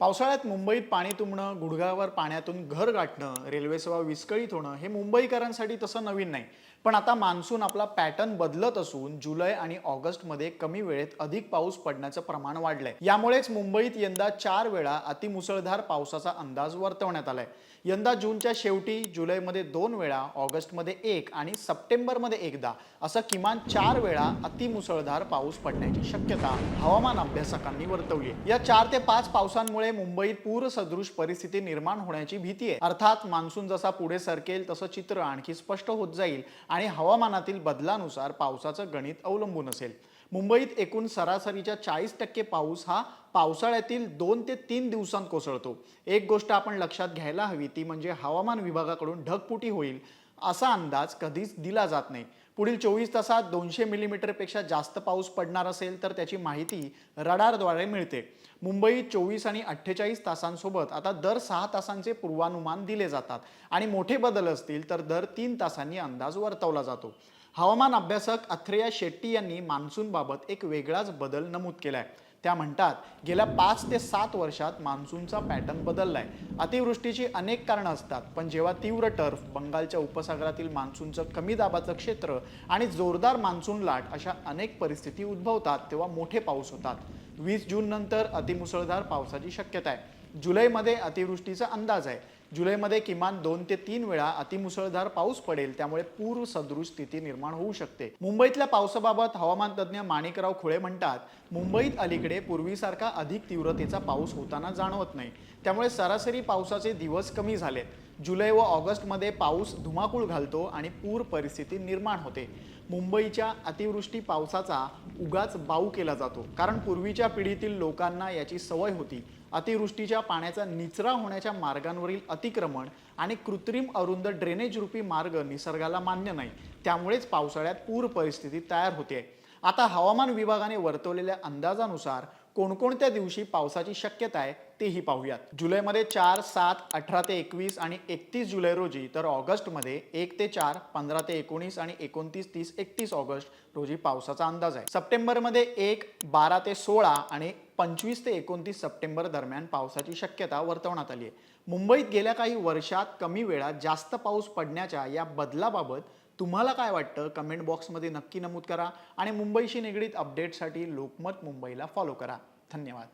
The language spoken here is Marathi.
पावसाळ्यात मुंबईत पाणी तुंबणं गुडघावर पाण्यातून घर गाठणं रेल्वे सेवा विस्कळीत होणं हे मुंबईकरांसाठी तसं नवीन नाही. पण आता मान्सून आपला पॅटर्न बदलत असून जुलै आणि ऑगस्टमध्ये कमी वेळेत अधिक पाऊस पडण्याचं प्रमाण वाढलंय. यामुळेच मुंबईत यंदा चार वेळा अतिमुसळधार पावसाचा अंदाज वर्तवण्यात आलाय. यंदा जूनच्या शेवटी जुलैमध्ये दोन वेळा ऑगस्टमध्ये एक आणि सप्टेंबरमध्ये एकदा असं किमान चार वेळा अतिमुसळधार पाऊस पडण्याची शक्यता हवामान अभ्यासकांनी वर्तवली या चार ते पाच पावसांमुळे मुंबईत पूरसदृश परिस्थिती निर्माण होण्याची भीती आहे. अर्थात मान्सून जसा पुढे सरकेल तसं चित्र आणखी स्पष्ट होत जाईल आणि हवामानातील बदलानुसार पावसाचं गणित अवलंबून असेल. मुंबईत एकूण सरासरीच्या चाळीस टक्के पाऊस हा पावसाळ्यातील दोन ते तीन दिवसांत कोसळतो. एक गोष्ट आपण लक्षात घ्यायला हवी ती म्हणजे हवामान विभागाकडून ढगफुटी होईल असा अंदाज कधीच दिला जात नाही. पुढील चोवीस तासात दोनशे मिलीमीटरपेक्षा जास्त पाऊस पडणार असेल तर त्याची माहिती रडारद्वारे मिळते. मुंबईत चोवीस आणि अठ्ठेचाळीस तासांसोबत आता दर सहा तासांचे पूर्वानुमान दिले जातात आणि मोठे बदल असतील तर दर तीन तासांनी अंदाज वर्तवला जातो. हवामान अभ्यासक अथ्रेया शेट्टी यांनी मान्सूनबाबत एक वेगळाच बदल नमूद केला आहे त्या म्हणतात गेल्या पाच ते सात वर्षात मान्सूनचा पॅटर्न बदलला आहे अतिवृष्टीची अनेक कारणं असतात पण जेव्हा तीव्र टर्फ बंगालच्या उपसागरातील मान्सूनचं कमी दाबाचं क्षेत्र आणि जोरदार मान्सून लाट अशा अनेक परिस्थिती उद्भवतात तेव्हा मोठे पाऊस होतात. वीस जून नंतर अतिमुसळधार पावसाची शक्यता आहे. जुलैमध्ये अतिवृष्टीचा अंदाज आहे. जुलैमध्ये किमान दोन ते तीन वेळा अतिमुसळधार पाऊस पडेल त्यामुळे पूर सदृश स्थिती निर्माण होऊ शकते. मुंबईतल्या पावसाबाबत हवामान तज्ज्ञ माणिकराव खुळे म्हणतात मुंबईत अलीकडे पूर्वीसारखा अधिक तीव्रतेचा पाऊस होताना जाणवत नाही. त्यामुळे सरासरी पावसाचे दिवस कमी झालेत. जुलै व ऑगस्टमध्ये पाऊस धुमाकूळ घालतो आणि पूर परिस्थिती निर्माण होते. मुंबईच्या अतिवृष्टी पावसाचा उगाच बाऊ केला जातो. कारण पूर्वीच्या पिढीतील लोकांना याची सवय होती. अतिवृष्टीच्या पाण्याचा निचरा होण्याच्या मार्गांवरील अतिक्रमण आणि कृत्रिम अरुंद ड्रेनेज रूपी मार्ग निसर्गाला मान्य नाही. त्यामुळेच पावसाळ्यात पूर परिस्थिती तयार होते. आता हवामान विभागाने वर्तवलेल्या अंदाजानुसार कोणकोणत्या दिवशी पावसाची शक्यता आहे तेही पाहूयात. जुलैमध्ये चार सात अठरा ते एकवीस आणि एकतीस जुलै रोजी तर ऑगस्टमध्ये एक ते चार पंधरा ते एकोणीस आणि एकोणतीस तीस एकतीस ऑगस्ट रोजी पावसाचा अंदाज आहे. सप्टेंबरमध्ये एक बारा ते सोळा आणि पंचवीस ते एकोणतीस सप्टेंबर दरम्यान पावसाची शक्यता वर्तवण्यात आली आहे. मुंबईत गेल्या काही वर्षात कमी वेळात जास्त पाऊस पडण्याच्या या बदलाबाबत तुम्हाला काय वाटतं? कमेंट बॉक्समध्ये नक्की नमूद करा आणि मुंबईशी निगडीत अपडेटसाठी लोकमत मुंबईला फॉलो करा. धन्यवाद.